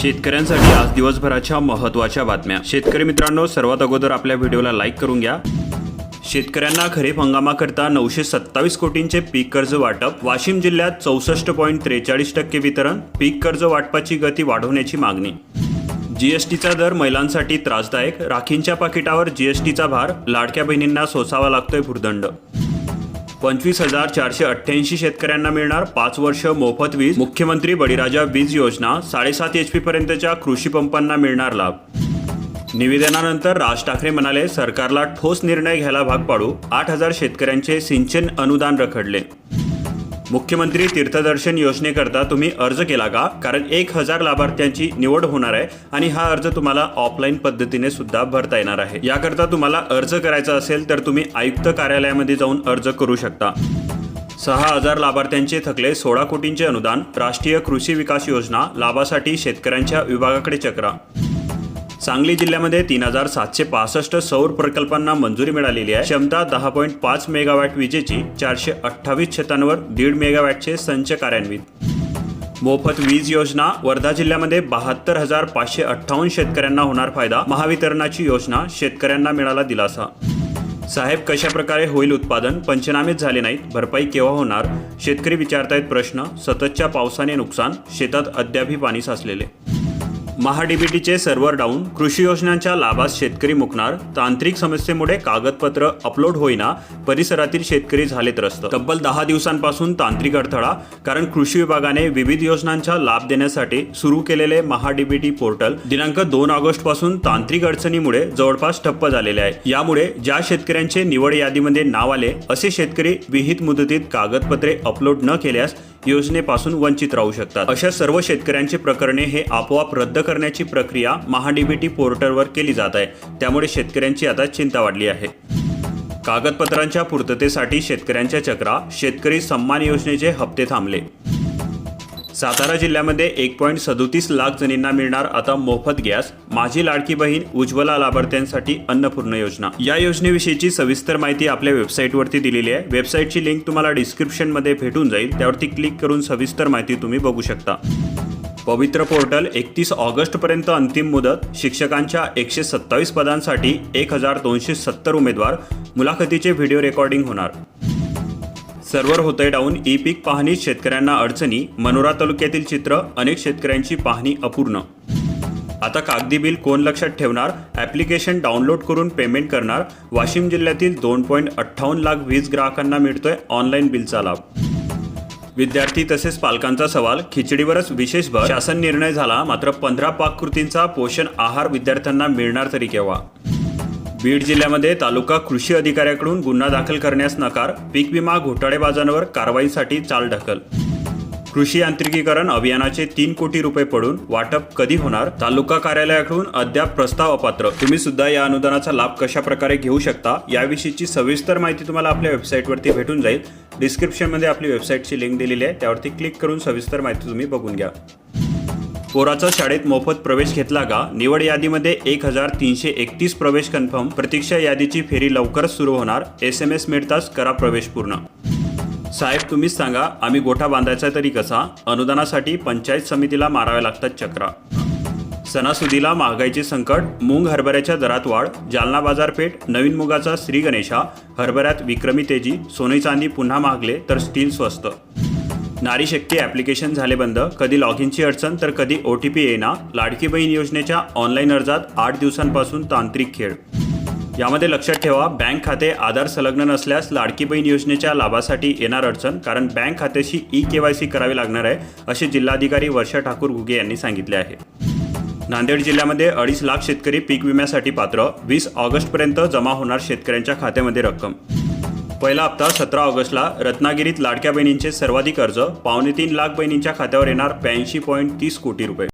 शेतकऱ्यांसाठी आज दिवसभराच्या महत्त्वाच्या बातम्या. शेतकरी मित्रांनो सर्वात अगोदर आपल्या व्हिडिओला लाईक करून घ्या. शेतकऱ्यांना खरीप हंगामाकरता नऊशे सत्तावीस कोटींचे पीक कर्ज वाटप वाशिम जिल्ह्यात चौसष्ट पॉईंट त्रेचाळीस टक्के वितरण पीक कर्ज वाटपाची गती वाढवण्याची मागणी. जीएसटीचा दर महिलांसाठी त्रासदायक राखींच्या पाकिटावर जीएसटीचा भार लाडक्या बहिणींना सोसावा लागतोय भुर्दंड. पंचवीस हजार चारशे अठ्ठ्याऐंशी शेतकऱ्यांना मिळणार पाच वर्ष मोफत वीज. मुख्यमंत्री बळीराजा वीज योजना साडेसात एच पी पर्यंतच्या कृषी पंपांना मिळणार लाभ. निवेदनानंतर राज ठाकरे म्हणाले सरकारला ठोस निर्णय घ्यायला भाग पाडू. आठ हजार शेतकऱ्यांचे सिंचन अनुदान रखडले. मुख्यमंत्री तीर्थदर्शन योजनेकरता तुम्ही अर्ज केला का? कारण एक हजार लाभार्थ्यांची निवड होणार आहे आणि हा अर्ज तुम्हाला ऑफलाईन पद्धतीने सुद्धा भरता येणार आहे. याकरता तुम्हाला अर्ज करायचा असेल तर तुम्ही आयुक्त कार्यालयामध्ये जाऊन अर्ज करू शकता. सहा हजार लाभार्थ्यांचे थकले सोळा कोटींचे अनुदान राष्ट्रीय कृषी विकास योजना लाभासाठी शेतकऱ्यांच्या विभागाकडे चक्रा. सांगली जिल्ह्यामध्ये तीन हजार सातशे पासष्ट सौर प्रकल्पांना मंजुरी मिळालेली आहे. क्षमता दहा पॉईंट पाच मेगावॅट विजेची चारशे अठ्ठावीस छतांवर दीड मेगावॅटचे संच कार्यान्वित. मोफत वीज योजना वर्धा जिल्ह्यामध्ये बहात्तर हजार पाचशे अठ्ठावन्न शेतकऱ्यांना होणार फायदा महावितरणाची योजना शेतकऱ्यांना मिळाला दिलासा. साहेब कशा प्रकारे होईल उत्पादन? पंचनामेच झाले नाहीत भरपाई केव्हा होणार? शेतकरी विचारतायत प्रश्न सततच्या पावसाने नुकसान शेतात अद्यापही पाणी साचलेले. महाडीबीटीचे सर्व्हर डाऊन कृषी योजनांच्या लाभास शेतकरी मुकणार तांत्रिक समस्येमुळे कागदपत्र अपलोड होईना परिसरातील शेतकरी झाले त्रस्त. तब्बल दहा दिवसांपासून तांत्रिक अडथळा कारण कृषी विभागाने विविध योजनांचा लाभ देण्यासाठी सुरू केलेले महाडीबीटी पोर्टल दिनांक दोन ऑगस्टपासून तांत्रिक अडचणीमुळे जवळपास ठप्प झालेले आहे. यामुळे ज्या शेतकऱ्यांचे निवड यादीमध्ये नाव आले असे शेतकरी विहित मुदतीत कागदपत्रे अपलोड न केल्यास योजनेपासून वंचित राहू शकतात. अशा सर्व शेतकऱ्यांची प्रकरणे हे आपोआप रद्द करण्याची प्रक्रिया महाडीबीटी पोर्टलवर केली जात आहे. त्यामुळे शेतकऱ्यांची आता चिंता वाढली आहे. कागदपत्रांच्या पूर्ततेसाठी शेतकऱ्यांच्या चक्रा शेतकरी सन्मान योजनेचे हप्ते थांबले. सातारा जिल्ह्यामध्ये एक पॉईंट सदोतीस लाख जणींना मिळणार आता मोफत गॅस माझी लाडकी बहीण उज्ज्वला लाभार्थ्यांसाठी अन्नपूर्ण योजना. या योजनेविषयीची सविस्तर माहिती आपल्या वेबसाईटवरती दिलेली आहे. वेबसाईटची लिंक तुम्हाला डिस्क्रिप्शनमध्ये भेटून जाईल. त्यावरती क्लिक करून सविस्तर माहिती तुम्ही बघू शकता. पवित्र पोर्टल एकतीस ऑगस्टपर्यंत अंतिम मुदत शिक्षकांच्या एकशे सत्तावीस पदांसाठी एक हजार दोनशे सत्तर उमेदवार. मुलाखतीचे व्हिडिओ रेकॉर्डिंग होणार. सर्व्हर होतंय डाऊन ई पीक पाहणीत शेतकऱ्यांना अडचणी. मनोरा तालुक्यातील चित्र अनेक शेतकऱ्यांची पाहणी अपूर्ण. आता कागदी बिल कोण लक्षात ठेवणार? ॲप्लिकेशन डाउनलोड करून पेमेंट करणार. वाशिम जिल्ह्यातील दोन पॉईंट अठ्ठावन्न लाख वीज ग्राहकांना मिळतोय ऑनलाईन बिलचा लाभ. विद्यार्थी तसेच पालकांचा सवाल. खिचडीवरच विशेष भर शासन निर्णय झाला. मात्र पंधरा पाककृतींचा पोषण आहार विद्यार्थ्यांना मिळणार तरी केव्हा? बीड जिल्ह्यामध्ये तालुका कृषी अधिकाऱ्याकडून गुन्हा दाखल करण्यास नकार पीक विमा घोटाळेबाजांवर कारवाईसाठी चाल ढकल. कृषी यांत्रिकीकरण अभियानाचे तीन कोटी रुपये पडून वाटप कधी होणार? तालुका कार्यालयाकडून अद्याप प्रस्ताव अपात्र. तुम्ही सुद्धा या अनुदानाचा लाभ कशा प्रकारे घेऊ शकता? याविषयीची सविस्तर माहिती तुम्हाला आपल्या वेबसाईटवरती भेटून जाईल. डिस्क्रिप्शनमध्ये आपली वेबसाईटची लिंक दिलेली आहे. त्यावरती क्लिक करून सविस्तर माहिती तुम्ही बघून घ्या. पोराचा शाळेत मोफत प्रवेश घेतला का? निवड यादीमध्ये एक हजार तीनशे एकतीस प्रवेश कन्फर्म. प्रतीक्षा यादीची फेरी लवकरच सुरू होणार. एस एम एस मिळताच करा प्रवेश पूर्ण. साहेब तुम्हीच सांगा आम्ही गोठा बांधायचा तरी कसा? अनुदानासाठी पंचायत समितीला माराव्या लागतात चक्रा. सणासुदीला महागाईचे संकट मूग हरभऱ्याच्या दरात वाढ जालना बाजारपेठ नवीन मुगाचा श्रीगणेशा हरभऱ्यात विक्रमी तेजी सोने चांदी पुन्हा महागले तर स्टील स्वस्त. नारी शक्ती ॲप्लिकेशन झाले बंद. कधी लॉग इनची अडचण तर कधी ओ टी पी येईना. लाडकी बहीण योजनेच्या ऑनलाईन अर्जात आठ दिवसांपासून तांत्रिक खेळ. यामध्ये लक्षात ठेवा बँक खाते आधार संलग्न नसल्यास लाडकी बहीण योजनेच्या लाभासाठी येणार अडचण कारण बँक खात्याशी ई के वाय सी करावी लागणार आहे असे जिल्हाधिकारी वर्षा ठाकूर घुगे यांनी सांगितले आहे. नांदेड जिल्ह्यामध्ये अडीच लाख शेतकरी पीक विम्यासाठी पात्र. वीस ऑगस्टपर्यंत जमा होणार शेतकऱ्यांच्या खात्यामध्ये रक्कम. पहिला हप्ता सतरा ऑगस्टला रत्नागिरीत लाडक्या बहिणींचे सर्वाधिक अर्ज पावणे तीन लाख बहिणींच्या खात्यावर येणार ब्याऐंशी पॉईंट तीस कोटी रुपये.